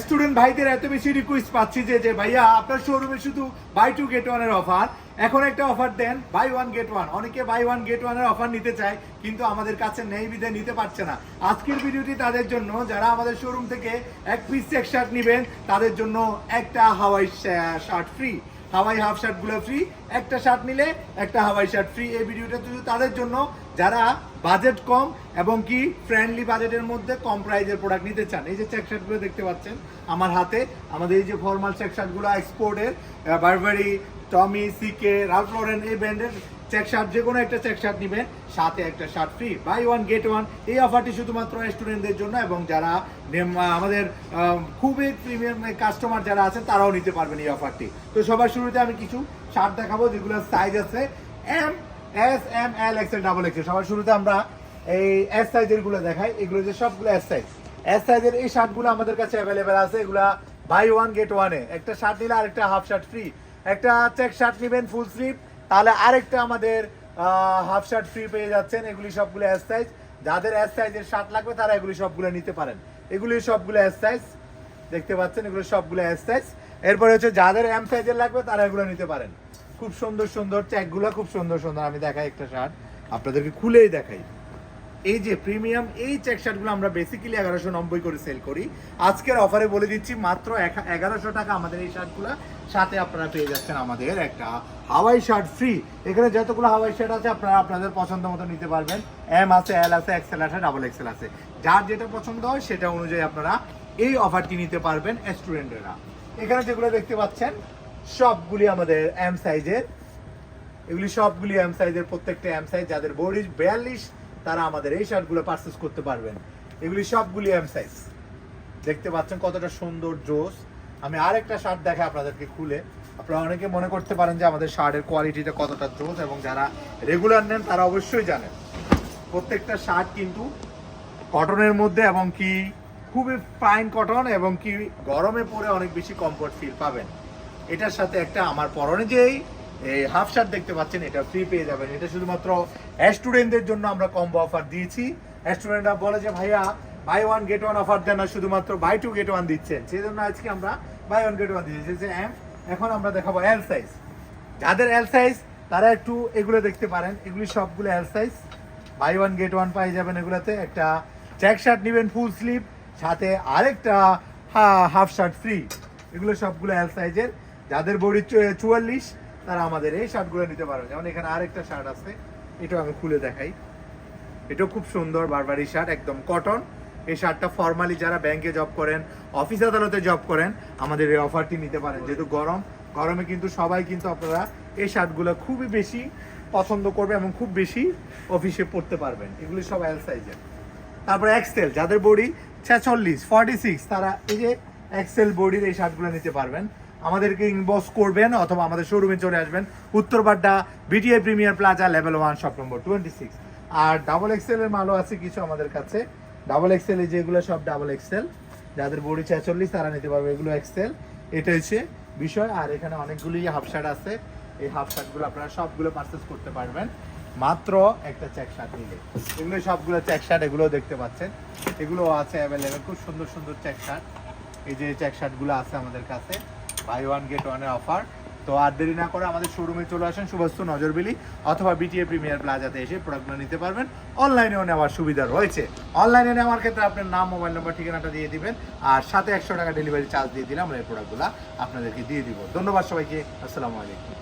Student ভাইদের এত বেশি রিকোয়েস্ট পাচ্ছি যে যে ভাইয়া, আপনার শোরুমে শুধু বাই টু গেট ওয়ানের অফার এখন একটা অফার দেন বাই ওয়ান গেট ওয়ান অনেকে বাই ওয়ান গেট ওয়ানের অফার নিতে চায়, কিন্তু আমাদের কাছে নেই বিধে নিতে পারছে না। আজকের ভিডিওটি তাদের জন্য, যারা আমাদের শোরুম থেকে এক পিস এক শার্ট নেবেন, তাদের জন্য একটা Hawaii shirt free Hawaii half শার্টগুলো ফ্রি একটা শার্ট নিলে একটা হাওয়াই শার্ট ফ্রি এই ভিডিওটা শুধু তাদের জন্য, যারা বাজেট কম এবং কি ফ্রেন্ডলি বাজেটের মধ্যে কম প্রাইজের প্রোডাক্ট নিতে চান। এই যে চেক শার্টগুলো দেখতে পাচ্ছেন আমার হাতে, আমাদের এই যে ফর্মাল চেক শার্টগুলো এক্সপোর্টের বারবারি টমি, সিকে, রালফ লরেন এই ব্র্যান্ডের চেক শার্ট যে কোনো একটা চেক শার্ট নেবেন, সাথে একটা shirt free buy one get one এই অফারটি শুধুমাত্র স্টুডেন্টদের জন্য এবং যারা আমাদের খুবই প্রিমিয়াম কাস্টমার যারা আছেন তারাও নিতে পারবেন এই অফারটি তো সবার শুরুতে আমি কিছু শার্ট দেখাবো, যেগুলো সাইজ আছে M S M L XL double XL সবার শুরুতে আমরা এই এস সাইজেরগুলো দেখাই। এগুলো যে সবগুলো এস সাইজ এস সাইজের এই শার্টগুলো আমাদের কাছে অ্যাভেলেবেল আছে। এগুলা বাই ওয়ান গেট ওয়ানে একটা শার্ট নিলে আরেকটা হাফ শার্ট ফ্রি একটা চেক শার্ট নেবেন ফুল স্লিভ তাহলে আরেকটা আমাদের হাফ শার্ট ফ্রি পেয়ে যাচ্ছেন। এগুলি সবগুলো এস সাইজ যাদের এস সাইজের শার্ট লাগবে, তারা এগুলি সবগুলো নিতে পারেন। এগুলি সবগুলো এস সাইজ দেখতে পাচ্ছেন, এগুলো সবগুলো এস সাইজ এরপরে হচ্ছে যাদের এম সাইজের লাগবে, তারা এগুলো নিতে পারেন। খুব সুন্দর সুন্দর চেকগুলো খুব সুন্দর সুন্দর। আমি দেখাই একটা শার্ট আপনাদেরকে খুলেই দেখাই। এই যে প্রিমিয়াম এই চেক শার্টগুলো আমরা বেসিক্যালি এগারোশো নব্বই করে সেল করি। আজকের অফারে বলে দিচ্ছি মাত্র এগারোশো টাকা আমাদের এই শার্টগুলো সাথে আপনারা পেয়ে যাচ্ছেন আমাদের একটা হাওয়াই শার্ট ফ্রি এখানে যতগুলো হাওয়াই শার্ট আছে, আপনারা আপনাদের পছন্দ মতো নিতে পারবেন। এম আছে এল আছে এক্সেল আছে ডাবল এক্সেল আছে। যার যেটা পছন্দ হয়, সেটা অনুযায়ী আপনারা এই অফারটি নিতে পারবেন স্টুডেন্টরা এখানে যেগুলো দেখতে পাচ্ছেন, সবগুলি আমাদের এম সাইজের এগুলি সবগুলি এম সাইজের প্রত্যেকটা এম সাইজ যাদের বডি বিয়াল্লিশ তারা আমাদের এই শার্টগুলো পারচেস করতে পারবেন। এগুলি সবগুলি এম সাইজ দেখতে পাচ্ছেন কতটা সুন্দর জোস আমি আরেকটা শার্ট দেখে আপনাদেরকে খুলে। আপনারা অনেকে মনে করতে পারেন যে আমাদের শার্টের কোয়ালিটিটা কতটা জোস এবং যারা রেগুলার নেন, তারা অবশ্যই জানেন। প্রত্যেকটা শার্ট কিন্তু কটনের মধ্যে এবং কি খুবই ফাইন কটন এবং কি গরমে পরে অনেক বেশি কমফোর্ট ফিল পাবেন। এটার সাথে একটা আমার পরনে যেই এই হাফ শার্ট দেখতে পাচ্ছেন, এটা ফ্রি পেয়ে যাবেন। এটা শুধুমাত্র স্টুডেন্টদের জন্য আমরা কম্বো অফার দিয়েছি। স্টুডেন্টরা বলে যে, ভাইয়া buy one get one offer দেন না, শুধুমাত্র বাই টু গেট ওয়ান দিচ্ছেন। সেই জন্য আজকে আমরা বাই ওয়ান গেট ওয়ান দিচ্ছি যে এম এখন আমরা দেখাবো এল সাইজ যাদের এল সাইজ তারা একটু এগুলো দেখতে পারেন। এগুলি সবগুলো L size buy one get one পাই যাবেন এগুলোতে। একটা চেক শার্ট নেবেন ফুল স্লিভ সাথে আরেকটা হাফ শার্ট ফ্রি এগুলো সবগুলো এল সাইজের যাদের বডি চুয়াল্লিশ তারা আমাদের এই শার্টগুলো নিতে পারবে। যেমন এখানে আরেকটা শার্ট আছে, এটাও আমি খুলে দেখাই। এটাও খুব সুন্দর বারবারি শার্ট, একদম কটন এই শার্টটা ফর্মালি যারা ব্যাংকে জব করেন অফিস আদালতে জব করেন, আমাদের এই অফারটি নিতে পারেন। যেহেতু গরম, গরমে কিন্তু সবাই কিন্তু আপনারা এই শার্টগুলো খুবই বেশি পছন্দ করবে এবং খুব বেশি অফিসে পড়তে পারবেন। এগুলি সব এল সাইজের তারপরে এক্সেল যাদের বডি ছেচল্লিশ ফর্টি সিক্স তারা এই যে এক্সেল বডির এই শার্টগুলো নিতে পারবেন। আমাদেরকে ইনবক্স করবেন অথবা আমাদের শোরুমে চলে আসবেন। Uttarbadda BTI premier plaza level one shop number twenty six আর ডাবল এক্সেলের মালও আছে কিছু আমাদের কাছে। ডাবল এক্সেল যেগুলো সব ডাবল এক্সেল যাদের বডি ছেচল্লিশ, তারা নিতে পারবে এগুলো এক্সেল এটা হচ্ছে বিষয়। আর এখানে অনেকগুলি হাফ শার্ট আছে। এই হাফ শার্টগুলো আপনারা সবগুলো পারচেস করতে পারবেন। মাত্র একটা চেক শার্ট নিলে। এগুলো সবগুলো চেক শার্ট এগুলো দেখতে পাচ্ছেন। এগুলো আছে অ্যাভেলেবেল খুব সুন্দর সুন্দর চেক শার্ট এই যে চেক শার্টগুলো আছে আমাদের কাছে। বাই ওয়ান গেট ওয়ানের অফার তো আর দেরি না করে আমাদের শোরুমে চলে আসেন সুবস্তু নজরবিলি অথবা বিটিএ প্রিমিয়ার প্লাজাতে এসে প্রোডাক্টগুলো নিতে পারবেন। অনলাইনেও নেওয়ার সুবিধা রয়েছে। অনলাইনে নেওয়ার ক্ষেত্রে আপনার নাম মোবাইল নম্বর ঠিকানাটা দিয়ে দিবেন। আর সাথে একশো টাকা ডেলিভারি চার্জ দিয়ে দিলে আমরা এই প্রোডাক্টগুলো আপনাদেরকে দিয়ে দিব। ধন্যবাদ সবাইকে। আসসালামু আলাইকুম।